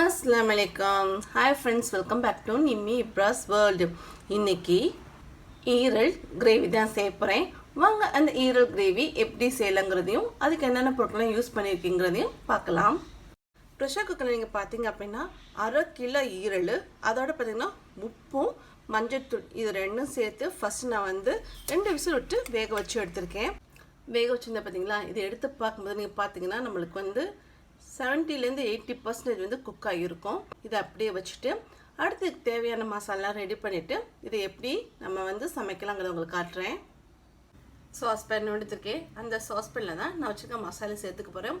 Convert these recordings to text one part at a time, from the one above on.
அஸ்லாம் வலைக்கம் hi friends welcome back to Nimmi Ibras world இன்னைக்கு ஈரல் கிரேவி தான் செய்ய போகிறேன் வாங்க அந்த ஈரல் கிரேவி எப்படி செய்யலாங்கிறதையும் அதுக்கு என்னென்ன பொருட்கள்லாம் யூஸ் பண்ணியிருக்கீங்கிறதையும் பார்க்கலாம். ப்ரெஷர் குக்கரில் நீங்கள் பார்த்தீங்க அப்படின்னா அரை கிலோ ஈரல் அதோட பார்த்தீங்கன்னா உப்பும் மஞ்சள்தூள் இது ரெண்டும் சேர்த்து ஃபஸ்ட் நான் வந்து ரெண்டு விசில் விட்டு வேக வச்சு எடுத்திருக்கேன். வேக வச்சுருந்தேன் பார்த்தீங்களா இது எடுத்து பார்க்கும்போது நீங்கள் பார்த்தீங்கன்னா நம்மளுக்கு வந்து செவன்ட்டிலேருந்து எயிட்டி பர்சன்டேஜ் வந்து குக் ஆகியிருக்கும். இதை அப்படியே வச்சுட்டு அடுத்ததுக்கு தேவையான மசாலாம் ரெடி பண்ணிவிட்டு இதை எப்படி நம்ம வந்து சமைக்கலாங்கிறத உங்களுக்கு காட்டுறேன். சாஸ் பேன் எடுத்துருக்கேன். அந்த சாஸ் பேனில் தான் நான் வச்சுருக்க மசாலா சேர்த்துக்க போகிறேன்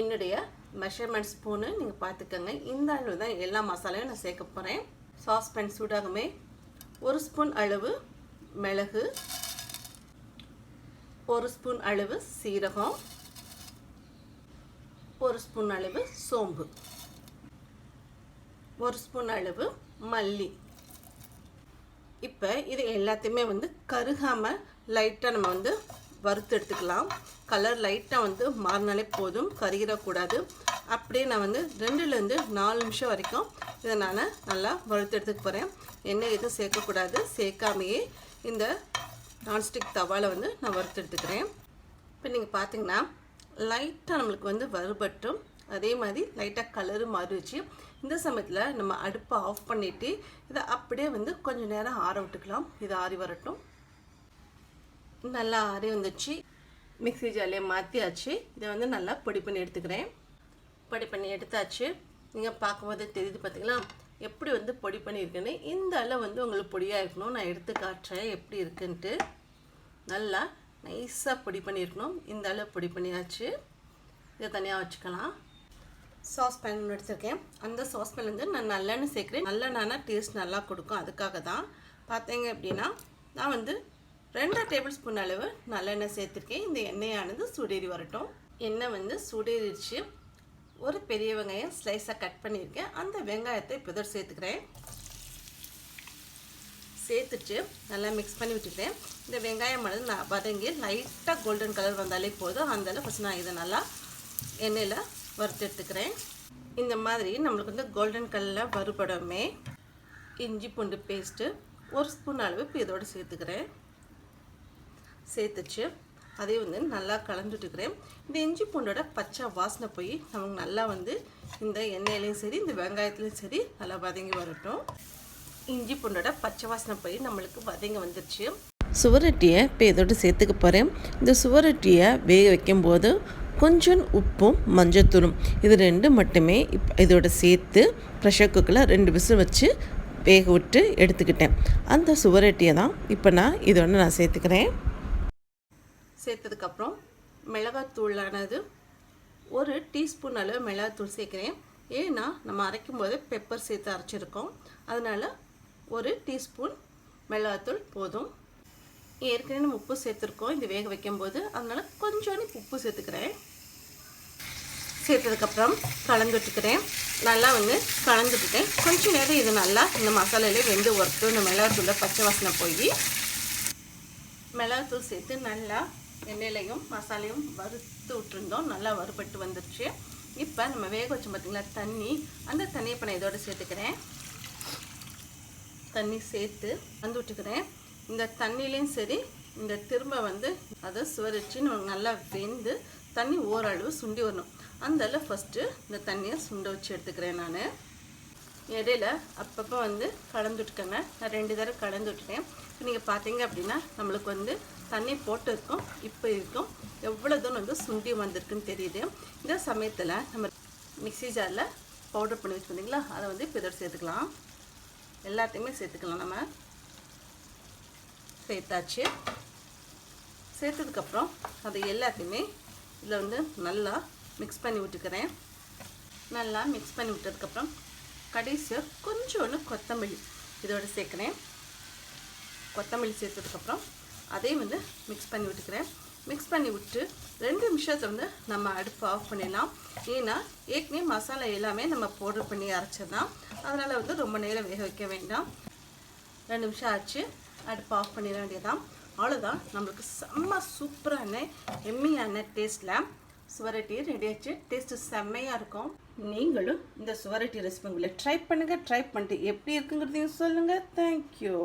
என்னுடைய மெஷர்மெண்ட் ஸ்பூனு நீங்கள் பார்த்துக்கோங்க. இந்த அளவு தான் எல்லா மசாலையும் நான் சேர்க்க போகிறேன் சாஸ் பேன் சூடாகுமே. ஒரு ஸ்பூன் அளவு மிளகு. ஒரு ஸ்பூன் அளவு சீரகம். ஒரு ஸ்பூன் அளவு சோம்பு. ஒரு ஸ்பூன் அளவு மல்லி. இப்போ இது எல்லாத்தையுமே வந்து கருகாமல் லைட்டாக நம்ம வந்து வறுத்து எடுத்துக்கலாம். கலர் லைட்டாக வந்து மாறினாலே போதும் கருகிடக்கூடாது. அப்படியே நான் வந்து ரெண்டுலேருந்து நாலு நிமிஷம் வரைக்கும் இதை நான் நல்லா வறுத்து எடுத்துக்க போகிறேன் எண்ணெய் எதுவும் சேர்க்கக்கூடாது. சேர்க்காமையே இந்த நான்ஸ்டிக் தவாவில் வந்து நான் வறுத்து எடுத்துக்கிறேன். இப்போ நீங்கள் பார்த்தீங்கன்னா லைட்டாக நம்மளுக்கு வந்து வறுபட்டும். அதே மாதிரி லைட்டாக கலரும் மாறிடுச்சு. இந்த சமயத்தில் நம்ம அடுப்பை ஆஃப் பண்ணிவிட்டு இதை அப்படியே வந்து கொஞ்சம் நேரம் ஆற விட்டுக்கலாம். இது ஆறி வரட்டும். நல்லா ஆறி வந்துச்சு மிக்ஸி ஜாலியை மாற்றியாச்சு இதை வந்து நல்லா பொடி பண்ணி எடுத்துக்கிறேன். பொடி பண்ணி எடுத்தாச்சு. நீங்கள் பார்க்கும்போது தெரியுது பார்த்தீங்களா எப்படி வந்து பொடி பண்ணியிருக்கேன்னு. இந்த அளவு வந்து உங்களுக்கு பொடியாக இருக்கணும். நான் எடுத்து காட்டுறேன் எப்படி இருக்குன்ட்டு. நல்லா நைஸாக பொடி பண்ணியிருக்கணும். இந்த அளவு பொடி பண்ணியாச்சு. இதை தனியாக வச்சுக்கலாம். சாஸ் பேன் ஒன்று எடுத்திருக்கேன். அந்த சாஸ் பேன் வந்து நான் நல்லெண்ணெய் சேர்க்குறேன். நல்லெண்ணெய்னா டேஸ்ட் நல்லா கொடுக்கும். அதுக்காக தான் பார்த்தீங்க அப்படின்னா நான் வந்து ரெண்டு டேபிள் ஸ்பூன் அளவு நல்லெண்ணெய் சேர்த்துருக்கேன். இந்த எண்ணெயானது சூடேறி வரட்டும். எண்ணெய் வந்து சூடேறிடுச்சு. ஒரு பெரிய வெங்காயம் ஸ்லைஸாக கட் பண்ணியிருக்கேன். அந்த வெங்காயத்தை இப்போ சேர்த்துக்கிறேன். சேர்த்துட்டு நல்லா மிக்ஸ் பண்ணி விட்டுட்டேன். இந்த வெங்காயம் வந்து நான் வதங்கி லைட்டாக கோல்டன் கலர் வந்தாலே போதும். அந்தளவு ஃபஸ்ட் நான் இதை நல்லா எண்ணெயில் வறுத்து எடுத்துக்கிறேன். இந்த மாதிரி நம்மளுக்கு வந்து கோல்டன் கலரில் வறுபடமே இஞ்சி பூண்டு பேஸ்ட்டு ஒரு ஸ்பூன் அளவு இப்போ இதோடு சேர்த்துக்கிறேன். சேர்த்துச்சு. அதே வந்து நல்லா கலந்துட்டுக்கிறேன் இந்த இஞ்சி பூண்டோட பச்சை வாசனை போய் நமக்கு நல்லா வந்து இந்த எண்ணெயிலையும் சரி இந்த வெங்காயத்துலேயும் சரி நல்லா வதங்கி வரட்டும். இஞ்சி பூண்டோட பச்சை வாசனை போய் நம்மளுக்கு வதங்கி வந்துருச்சு. சுவரொட்டியை இப்போ இதோட சேர்த்துக்க போகிறேன் இந்த சுவரொட்டியை வேக வைக்கும்போது கொஞ்சம் உப்பும் மஞ்சத்தூளும். இது ரெண்டு மட்டுமே இப் இதோட சேர்த்து ப்ரெஷர் குக்கரில் ரெண்டு விசில் வச்சு வேக விட்டு எடுத்துக்கிட்டேன். அந்த சுவரொட்டியை தான் இப்போ நான் இதோட நான் சேர்த்துக்கிறேன். சேர்த்ததுக்கப்புறம் மிளகாத்தூளானது ஒரு டீஸ்பூன் அளவு மிளகாத்தூள் சேர்க்குறேன். ஏன்னா நம்ம அரைக்கும் போது பெப்பர் சேர்த்து அரைச்சிருக்கோம். அதனால் ஒரு டீஸ்பூன் மிளகாத்தூள் போதும். ஏற்கனவே நம்ம உப்பு சேர்த்துருக்கோம். இது வேக வைக்கும்போது அதனால் கொஞ்சோண்டு உப்பு சேர்த்துக்கிறேன். சேர்த்ததுக்கப்புறம் கலந்துட்டுக்கிறேன். நல்லா வந்து கலந்துட்டுட்டேன். கொஞ்சம் நேரம் இது நல்லா இந்த மசாலையிலே வெந்து ஒர்த்து இந்த மிளகாத்தூளில் பச்சை வாசனை போய் மிளகாத்தூள் சேர்த்து நல்லா எண்ணெயிலையும் மசாலையும் வறுத்து விட்டுருந்தோம். நல்லா வறுபட்டு வந்துருச்சு. இப்போ நம்ம வேக வச்சோம் பார்த்திங்களா தண்ணி. அந்த தண்ணியை இப்போ நான் இதோடு சேர்த்துக்கிறேன். தண்ணி சேர்த்து வந்து விட்டுக்கிறேன். இந்த தண்ணிலையும் சரி இந்த திரும்ப வந்து அதை சுவரிச்சின்னு நல்லா வெந்து தண்ணி ஓரளவு சுண்டி வரணும். அந்த ஃபஸ்ட்டு இந்த தண்ணியை சுண்ட வச்சு எடுத்துக்கிறேன் நான். இடையில அப்பப்போ வந்து கலந்து விட்டுக்கோங்க. நான் ரெண்டு தடவை கலந்து விட்டுட்டேன். இப்போ நீங்கள் பார்த்தீங்க அப்படின்னா நம்மளுக்கு வந்து தண்ணி போட்டு இருக்கும் இப்போ இருக்கும். எவ்வளோ தூரம் வந்து சுண்டி வந்திருக்குன்னு தெரியுது. இந்த சமயத்தில் நம்ம மிக்ஸி ஜாரில் பவுடர் பண்ணி வச்சு பார்த்தீங்களா அதை வந்து இப்போ இதோட சேர்த்துக்கலாம். எல்லாத்தையுமே சேர்த்துக்கலாம். நம்ம சேர்த்தாச்சு. சேர்த்ததுக்கப்புறம் அதை எல்லாத்தையுமே இதில் வந்து நல்லா மிக்ஸ் பண்ணி விட்டுக்கிறேன். நல்லா மிக்ஸ் பண்ணி விட்டதுக்கப்புறம் கடைசியாக கொஞ்சோண்டு கொத்தமல்லி இதோடு சேர்க்குறேன். கொத்தமல்லி சேர்த்ததுக்கப்புறம் அதையும் வந்து மிக்ஸ் பண்ணி விட்டுக்கிறேன். மிக்ஸ் பண்ணி விட்டு ரெண்டு நிமிஷத்தை வந்து நம்ம அடுப்பு ஆஃப் பண்ணிடலாம். ஏன்னா ஏற்கனவே மசாலா எல்லாமே நம்ம பவுடர் பண்ணி அரைச்சிடலாம். அதனால் வந்து ரொம்ப நேரம் வேக வைக்க வேண்டாம். ரெண்டு நிமிஷம் ஆச்சு. அடுப்பு ஆஃப் பண்ணிட வேண்டியதான் அவ்வளோதான் நம்மளுக்கு செம்ம சூப்பரான எம்மியான டேஸ்ட்டில் சுவரட்டி ரெடி ஆச்சு. டேஸ்ட்டு செம்மையாக இருக்கும். நீங்களும் இந்த சுவரட்டி ரெசிபி உங்களை ட்ரை பண்ணுங்கள் ட்ரை பண்ணிட்டு எப்படி இருக்குங்கிறதையும் சொல்லுங்கள் தேங்க்யூ